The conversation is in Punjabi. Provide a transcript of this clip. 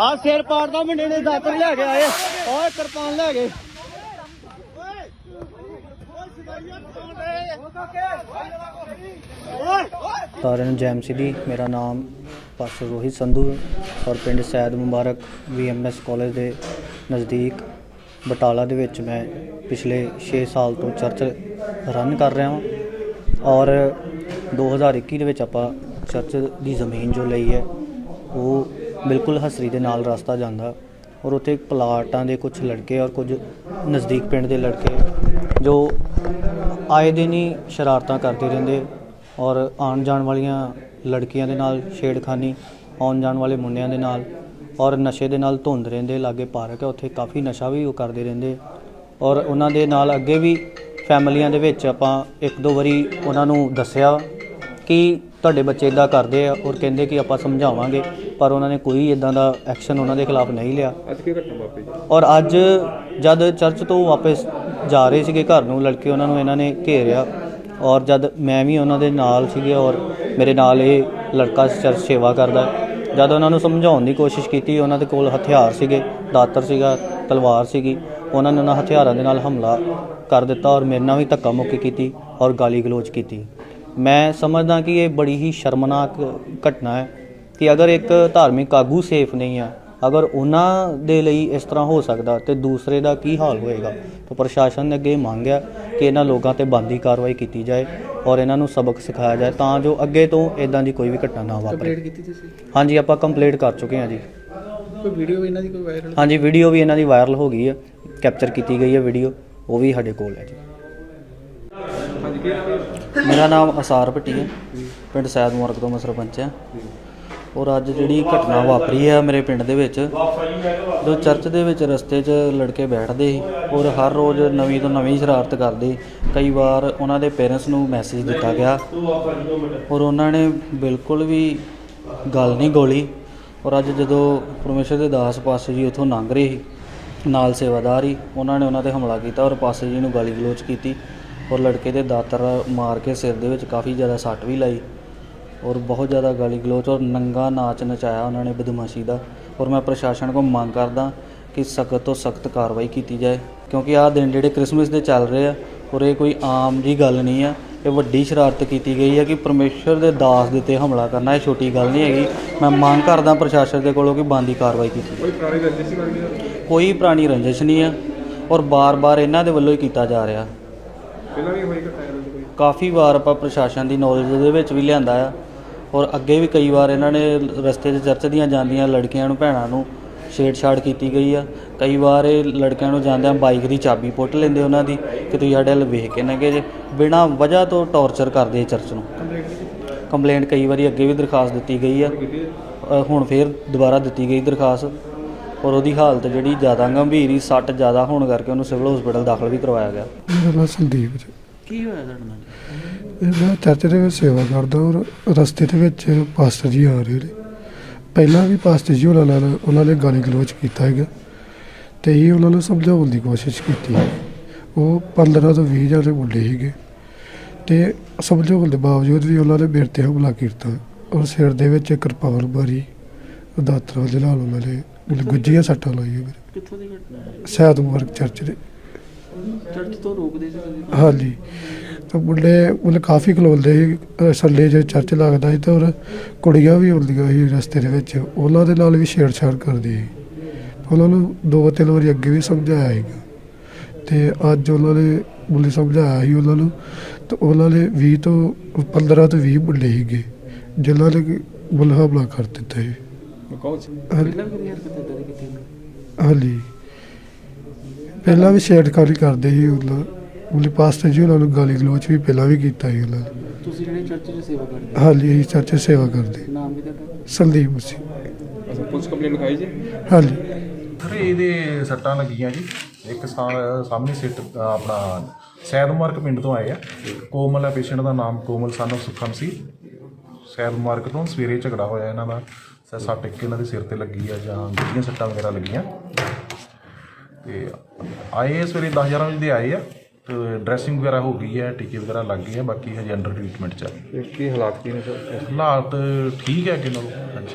ਆ ਸਿਰ ਪਾੜਦਾ ਮੁੰਡੇ ਨੇ ਦਾਤਰ ਲੈ ਕੇ ਆਏ। ਓਏ, ਕਿਰਪਾਨ ਲੈ ਗਏ ਸਾਰਿਆਂ ਨੂੰ ਜੈਮ ਸਿਟੀ, ਮੇਰਾ ਨਾਮ ਪਾਸਟਰ ਰੋਹਿਤ ਸੰਧੂ ਹੈ ਔਰ ਪਿੰਡ ਸੈਦ ਮੁਬਾਰਕ ਵੀਐਮਐਸ ਕਾਲਜ ਦੇ ਨਜ਼ਦੀਕ ਬਟਾਲਾ ਦੇ ਵਿੱਚ ਮੈਂ ਪਿਛਲੇ 6 ਸਾਲ ਤੋਂ ਚਰਚ ਰਨ ਕਰ ਰਿਹਾ ਹਾਂ ਔਰ 2021 ਦੇ ਵਿੱਚ ਆਪਾਂ ਚਰਚ ਦੀ ਜ਼ਮੀਨ ਜੋ ਲਈ ਹੈ ਉਹ ਬਿਲਕੁਲ ਹਸਰੀ ਦੇ ਨਾਲ ਰਸਤਾ ਜਾਂਦਾ ਔਰ ਉੱਥੇ ਪਲਾਟਾਂ ਦੇ ਕੁਝ ਲੜਕੇ ਔਰ ਕੁਝ ਨਜ਼ਦੀਕ ਪਿੰਡ ਦੇ ਲੜਕੇ ਜੋ ਆਏ ਦਿਨ ਹੀ ਸ਼ਰਾਰਤਾਂ ਕਰਦੇ ਰਹਿੰਦੇ ਔਰ ਆਉਣ ਜਾਣ ਵਾਲੀਆਂ ਲੜਕੀਆਂ ਦੇ ਨਾਲ ਛੇੜਖਾਨੀ, ਆਉਣ ਜਾਣ ਵਾਲੇ ਮੁੰਡਿਆਂ ਦੇ ਨਾਲ ਔਰ ਨਸ਼ੇ ਦੇ ਨਾਲ ਧੁੰਦ ਰਹਿੰਦੇ, ਲਾਗੇ ਪਾਰਕ ਹੈ, ਉੱਥੇ ਕਾਫੀ ਨਸ਼ਾ ਵੀ ਉਹ ਕਰਦੇ ਰਹਿੰਦੇ ਔਰ ਉਹਨਾਂ ਦੇ ਨਾਲ ਅੱਗੇ ਵੀ ਫੈਮਲੀਆਂ ਦੇ ਵਿੱਚ ਆਪਾਂ ਇੱਕ ਦੋ ਵਾਰੀ ਉਹਨਾਂ ਨੂੰ ਦੱਸਿਆ ਕਿ ਤੁਹਾਡੇ ਬੱਚੇ ਇਦਾਂ ਕਰਦੇ ਆ ਔਰ ਕਹਿੰਦੇ ਕਿ ਆਪਾਂ ਸਮਝਾਵਾਂਗੇ ਪਰ ਉਹਨਾਂ ਨੇ ਕੋਈ ਇਦਾਂ ਦਾ ਐਕਸ਼ਨ ਉਹਨਾਂ ਦੇ ਖਿਲਾਫ ਨਹੀਂ ਲਿਆ ਅੱਜ ਕੀ ਘਟਨਾ ਵਾਪਰੀ ਔਰ ਅੱਜ ਜਦ ਚਰਚ ਤੋਂ ਵਾਪਸ ਜਾ ਰਹੇ ਸੀਗੇ ਘਰ ਨੂੰ ਲੜਕੇ ਉਹਨਾਂ ਨੂੰ ਇਹਨਾਂ ਨੇ ਘੇਰਿਆ ਔਰ ਜਦ ਮੈਂ ਵੀ ਉਹਨਾਂ ਦੇ ਨਾਲ ਸੀਗੇ ਔਰ ਮੇਰੇ ਨਾਲ ਇਹ ਲੜਕਾ ਚਰਚ ਸੇਵਾ ਕਰਦਾ। ਜਦ ਉਹਨਾਂ ਨੂੰ ਸਮਝਾਉਣ ਦੀ ਕੋਸ਼ਿਸ਼ ਕੀਤੀ ਉਹਨਾਂ ਦੇ ਕੋਲ ਹਥਿਆਰ ਸੀਗੇ ਦਾਤਰ ਸੀਗਾ ਤਲਵਾਰ ਸੀਗੀ ਉਹਨਾਂ ਨੇ ਉਹਨਾਂ ਹਥਿਆਰਾਂ ਦੇ ਨਾਲ ਹਮਲਾ ਕਰ ਦਿੱਤਾ ਔਰ ਮੇਰੇ ਨਾਲ ਵੀ ਧੱਕਾ ਮੁੱਕੀ ਕੀਤੀ ਔਰ ਗਾਲੀ ਗਲੋਚ ਕੀਤੀ ਮੈਂ ਸਮਝਦਾ ਕਿ ਇਹ ਬੜੀ ਹੀ ਸ਼ਰਮਨਾਕ ਘਟਨਾ ਹੈ ਕਿ ਅਗਰ ਇੱਕ ਧਾਰਮਿਕ ਆਗੂ ਸੇਫ ਨਹੀਂ ਆ ਅਗਰ ਉਹਨਾਂ ਦੇ ਲਈ ਇਸ ਤਰ੍ਹਾਂ ਹੋ ਸਕਦਾ ਤੇ ਦੂਸਰੇ ਦਾ ਕੀ ਹਾਲ ਹੋਏਗਾ? ਤਾਂ ਪ੍ਰਸ਼ਾਸਨ ਨੇ ਅੱਗੇ ਮੰਗਿਆ ਕਿ ਇਹਨਾਂ ਲੋਕਾਂ ਤੇ ਬੰਦੀ ਕਾਰਵਾਈ ਕੀਤੀ ਜਾਏ ਔਰ ਇਹਨਾਂ ਨੂੰ ਸਬਕ ਸਿਖਾਇਆ ਜਾਏ ਤਾਂ ਜੋ ਅੱਗੇ ਤੋਂ ਇਦਾਂ ਦੀ ਕੋਈ ਵੀ ਘਟਨਾ ਨਾ ਵਾਪਰੇ। ਕੰਪਲੀਟ ਕੀਤੀ ਤੁਸੀਂ? ਹਾਂਜੀ ਆਪਾਂ ਕੰਪਲੀਟ ਕਰ ਚੁੱਕੇ ਹਾਂ ਜੀ। ਕੋਈ ਵੀਡੀਓ ਇਹਨਾਂ ਦੀ ਕੋਈ ਵਾਇਰਲ ਹਾਂਜੀ ਵੀਡੀਓ ਵੀ ਇਹਨਾਂ ਦੀ ਵਾਇਰਲ ਹੋ ਗਈ ਹੈ। ਕੈਪਚਰ ਕੀਤੀ ਗਈ ਹੈ ਵੀਡੀਓ ਉਹ ਵੀ ਸਾਡੇ ਕੋਲ ਹੈ ਜੀ। ਮੇਰਾ ਨਾਮ ਅਸਾਰ ਭੱਟੀ ਹੈ। ਪਿੰਡ ਸੈਦ ਮੁਰਗ ਤੋਂ ਮੈਂ ਸਰਪੰਚ ਹਾਂ। ਔਰ ਅੱਜ ਜਿਹੜੀ ਘਟਨਾ ਵਾਪਰੀ ਹੈ ਮੇਰੇ ਪਿੰਡ ਦੇ ਵਿੱਚ, ਜੋ ਚਰਚ ਦੇ ਵਿੱਚ ਰਸਤੇ 'ਚ ਲੜਕੇ ਬੈਠਦੇ ਸੀ ਔਰ ਹਰ ਰੋਜ਼ ਨਵੀਂ ਤੋਂ ਨਵੀਂ ਸ਼ਰਾਰਤ ਕਰਦੇ, ਕਈ ਵਾਰ ਉਹਨਾਂ ਦੇ ਪੇਰੈਂਟਸ ਨੂੰ ਮੈਸੇਜ ਦਿੱਤਾ ਗਿਆ ਔਰ ਉਹਨਾਂ ਨੇ ਬਿਲਕੁਲ ਵੀ ਗੱਲ ਨਹੀਂ ਗੋਲੀ। ਔਰ ਅੱਜ ਜਦੋਂ ਪਰਮੇਸ਼ਰ ਦੇ ਦਾਸ ਪਾਸੇ ਜੀ ਉੱਥੋਂ ਲੰਘ ਰਹੇ ਸੀ, ਨਾਲ ਸੇਵਾਦਾਰ ਹੀ ਉਹਨਾਂ ਨੇ ਉਹਨਾਂ ਤੇ ਹਮਲਾ ਕੀਤਾ ਔਰ ਪਾਸੇ ਜੀ ਨੂੰ ਗਾਲੀ ਗਲੋਚ ਕੀਤੀ। ਔਰ ਲੜਕੇ ਦੇ ਦਾਤਰ ਮਾਰ ਕੇ ਸਿਰ ਦੇ ਵਿੱਚ ਕਾਫੀ ਜ਼ਿਆਦਾ ਸੱਟ ਵੀ ਲਾਈ ਔਰ ਬਹੁਤ ਜ਼ਿਆਦਾ ਗਾਲੀ ਗਲੋਚ ਔਰ ਨੰਗਾ ਨਾਚ ਨਚਾਇਆ ਉਹਨਾਂ ਨੇ ਬਦਮਾਸ਼ੀ ਦਾ। ਔਰ ਮੈਂ ਪ੍ਰਸ਼ਾਸਨ ਕੋਲ ਮੰਗ ਕਰਦਾ ਕਿ ਸਖਤ ਤੋਂ ਸਖਤ ਕਾਰਵਾਈ ਕੀਤੀ ਜਾਏ ਕਿਉਂਕਿ ਆਹ ਦਿਨ ਜਿਹੜੇ ਕ੍ਰਿਸਮਸ ਦੇ ਚੱਲ ਰਹੇ ਆ ਔਰ ਇਹ ਕੋਈ ਆਮ ਜੀ ਗੱਲ ਨਹੀਂ ਆ। ਇਹ ਵੱਡੀ ਸ਼ਰਾਰਤ ਕੀਤੀ ਗਈ ਹੈ ਕਿ ਪਰਮੇਸ਼ਰ ਦੇ ਦਾਸ ਦੇ ਤੇ ਹਮਲਾ ਕਰਨਾ ਇਹ ਛੋਟੀ ਗੱਲ ਨਹੀਂ ਹੈਗੀ। ਮੈਂ ਮੰਗ ਕਰਦਾ ਪ੍ਰਸ਼ਾਸਨ ਦੇ ਕੋਲੋਂ ਕਿ ਬੰਦੀ ਕਾਰਵਾਈ ਕੀਤੀ ਕੋਈ ਪੁਰਾਣੀ ਰੰਜਿਸ਼ ਕੋਈ ਪੁਰਾਣੀ ਰੰਜਿਸ਼ ਨਹੀਂ ਆ ਔਰ ਬਾਰ-ਬਾਰ ਇਹਨਾਂ ਦੇ ਵੱਲੋਂ ਹੀ ਕੀਤਾ ਜਾ ਰਿਹਾ। ਪਹਿਲਾਂ ਵੀ ਹੋਈ ਘਟਨਾ ਇਹਨਾਂ ਦੀ ਕੋਈ? ਕਾਫੀ ਵਾਰ ਆਪਾਂ ਪ੍ਰਸ਼ਾਸਨ ਦੀ ਨੌਲੇਜ ਦੇ ਵਿੱਚ ਵੀ ਲਿਆਂਦਾ ਆ। ਔਰ ਅੱਗੇ ਵੀ ਕਈ ਵਾਰ ਇਹਨਾਂ ਨੇ ਰਸਤੇ 'ਚ ਚਰਚ ਦੀਆਂ ਜਾਂਦੀਆਂ ਲੜਕੀਆਂ ਨੂੰ ਭੈਣਾਂ ਨੂੰ ਛੇੜਛਾੜ ਕੀਤੀ ਗਈ ਆ। ਕਈ ਵਾਰ ਇਹ ਲੜਕਿਆਂ ਨੂੰ ਜਾਂਦਿਆਂ ਬਾਈਕ ਦੀ ਚਾਬੀ ਪੁੱਟ ਲੈਂਦੇ ਉਹਨਾਂ ਦੀ ਕਿ ਤੁਸੀਂ ਸਾਡੇ ਵੱਲ ਵੇਖ ਕੇ ਨਾ ਕਿ ਜੇ। ਬਿਨਾਂ ਵਜ੍ਹਾ ਤੋਂ ਟੌਰਚਰ ਕਰਦੇ ਚਰਚ ਨੂੰ। ਕੰਪਲੀਟ ਕੀਤੀ? ਕੰਪਲੇਂਟ ਕਈ ਵਾਰੀ ਅੱਗੇ ਵੀ ਦਰਖਾਸਤ ਦਿੱਤੀ ਗਈ ਆ? ਅ, ਹੁਣ ਫੇਰ ਦੁਬਾਰਾ ਦਿੱਤੀ ਗਈ ਦਰਖਾਸਤ। ਔਰ ਉਹਦੀ ਹਾਲਤ ਜਿਹੜੀ ਜ਼ਿਆਦਾ ਗੰਭੀਰ ਹੀ ਸੱਟ ਜ਼ਿਆਦਾ ਹੋਣ ਕਰਕੇ ਉਹਨੂੰ ਸਿਵਲ ਹਸਪੀਟਲ ਦਾਖਲ ਵੀ ਕਰਵਾਇਆ ਗਿਆ। ਮੇਰਾ ਨਾਮ ਸੰਦੀਪ ਜੀ। ਕੀ ਹੋਇਆ ਤੁਹਾਡੇ ਨਾਲ? ਇਹ ਮੈਂ ਚਰਚ ਦੇ ਵਿੱਚ ਸੇਵਾ ਕਰਦਾ ਔਰ ਰਸਤੇ ਦੇ ਵਿੱਚ ਪਾਸਟਰ ਜੀ ਆ ਰਹੇ ਨੇ। ਪਹਿਲਾਂ ਵੀ ਪਾਸਟਰ ਜੀ ਉਹਨਾਂ ਨਾਲ ਉਹਨਾਂ ਨੇ ਗਾਲੀ ਗਲੋਚ ਕੀਤਾ ਹੈਗਾ ਤੇ ਇਹ ਉਹਨਾਂ ਨੂੰ ਸਮਝਾਉਣ ਦੀ ਕੋਸ਼ਿਸ਼ ਕੀਤੀ। ਉਹ 15 ਤੋਂ 20 ਜਾਨੇ ਮੁੰਡੇ ਸੀਗੇ ਤੇ ਸਮਝਾਉਣ ਦੇ ਬਾਵਜੂਦ ਵੀ ਉਹਨਾਂ ਨੇ ਮੇਰੇ ਤੇ ਹਮਲਾ ਕੀਤਾ ਔਰ ਸਿਰ ਦੇ ਵਿੱਚ ਕਿਰਪਾਨ ਮਾਰੀ। ਦਾਤਰਾਂ ਦੇ ਨਾਲ ਉਹਨਾਂ ਨੇ ਮੈਨੂੰ ਗੁੱਜੀਆਂ ਸੱਟਾਂ ਲਾਈਆਂ ਮੇਰੇ। ਕਿੱਥੋਂ ਦੀ ਘਟਨਾ ਹੈ? ਸੈਦ ਮੁਬਾਰਕ ਚਰਚ ਦੇ। ਚਰਚ ਤੋਂ ਰੋਕਦੇ ਸੀ ਹਾਂਜੀ। ਤਾਂ ਮੁੰਡੇ ਮਤਲਬ ਕਾਫੀ ਖਲੋਲਦੇ ਸੀ ਸੰਡੇ ਜੇ ਚਰਚ ਲੱਗਦਾ ਸੀ ਤਾਂ ਔਰ ਕੁੜੀਆਂ ਵੀ ਹੁੰਦੀਆਂ ਸੀ ਰਸਤੇ ਦੇ ਵਿੱਚ। ਉਹਨਾਂ ਦੇ ਨਾਲ ਵੀ ਛੇੜਛਾੜ ਕਰਦੀ ਸੀ। ਉਹਨਾਂ ਨੂੰ ਦੋ ਤਿੰਨ ਵਾਰੀ ਅੱਗੇ ਵੀ ਸਮਝਾਇਆ ਸੀਗਾ ਤੇ ਅੱਜ ਉਹਨਾਂ ਨੇ ਮੁੰਡੇ ਸਮਝਾਇਆ ਸੀ ਉਹਨਾਂ ਨੂੰ। ਤਾਂ ਉਹਨਾਂ ਨੇ 20 ਤੋਂ 15 ਤੋਂ 20 ਮੁੰਡੇ ਸੀਗੇ ਜਿਨ੍ਹਾਂ ਨੇ ਮੁੱਲ ਹਮਲਾ ਕਰ ਦਿੱਤਾ ਸੀ। ਹਾਂਜੀ ਪਹਿਲਾਂ ਵੀ ਕਦੀ ਹਰਕਤ ਇਦਾਂ ਦੀ ਕੀਤੀ ਹੋਈ? ਹਾਂਜੀ। ਪਹਿਲਾਂ ਵੀ ਛੇੜਖਾਨੀ ਕਰਦੇ ਸੀ ਉਹਨਾਂ ਮੁੰਡੇ ਪਾਸਟਰ ਜੀ ਉਹਨਾਂ ਨੂੰ ਗਾਲੀ ਗਲੋਚ ਵੀ ਪਹਿਲਾਂ ਵੀ ਕੀਤਾ ਸੀ ਉਹਨਾਂ ਨੇ। ਤੁਸੀਂ ਜਿਹੜੇ ਚਰਚ 'ਚ ਸੇਵਾ ਕਰਦੇ ਹਾਂਜੀ ਅਸੀਂ ਚਰਚ ਸੇਵਾ ਕਰਦੇ। ਨਾਮ ਵੀ ਤੁਹਾਡਾ ਸੰਦੀਪ ਸਿੰਘ ਅੱਛਾ ਪੁਲਿਸ ਕੰਪਲੇਂਟ ਲਿਖਾਈ ਜੀ? ਹਾਂਜੀ। ਸਰ ਇਹਦੇ ਸੱਟਾਂ ਲੱਗੀਆਂ ਜੀ। ਇੱਕ ਸਾ- ਸਾਹਮਣੇ ਸਿੱਟ ਆਪਣਾ ਸੈਦਮਾਰਕ ਪਿੰਡ ਤੋਂ ਆਏ ਆ। ਕੋਮਲ ਹੈ ਪੇਸ਼ੈਂਟ ਦਾ ਨਾਮ ਕੋਮਲ ਸਾਨੂੰ ਸੁਖਮ ਸੀ। ਸੈਦਮਾਰਕ ਤੋਂ ਸਵੇਰੇ ਝਗੜਾ ਹੋਇਆ ਇਹਨਾਂ ਦਾ। ਸ- ਸੱਟ ਇੱਕ ਇਹਨਾਂ ਦੇ ਸਿਰ ਤੇ ਲੱਗੀ ਆ ਜਾਂ ਗੁੱਡੀਆਂ ਸੱਟਾਂ ਵਗੈਰਾ ਲੱਗੀਆਂ। ਤੇ ਆਏ ਸਵੇਰੇ 10 11 ਵਜੇ ਦੇ ਆਏ ਆ ਤੇ ਡਰੈਸਿੰਗ ਵਗੈਰਾ ਹੋ ਗਈ ਹੈ ਟੀਕੇ ਵਗੈਰਾ ਲੱਗ ਗਏ ਆ ਬਾਕੀ ਹਜੇ ਅੰਡਰ ਟ੍ਰੀਟਮੈਂਟ ਚ ਆ। ਕੀ ਹਾਲਾਤ ਕੀ ਨੇ ਸਰ? ਹਾਲਾਤ ਠੀਕ ਹੈ ਕਿ ਨਾਲੋਂ ਹਾਂਜੀ।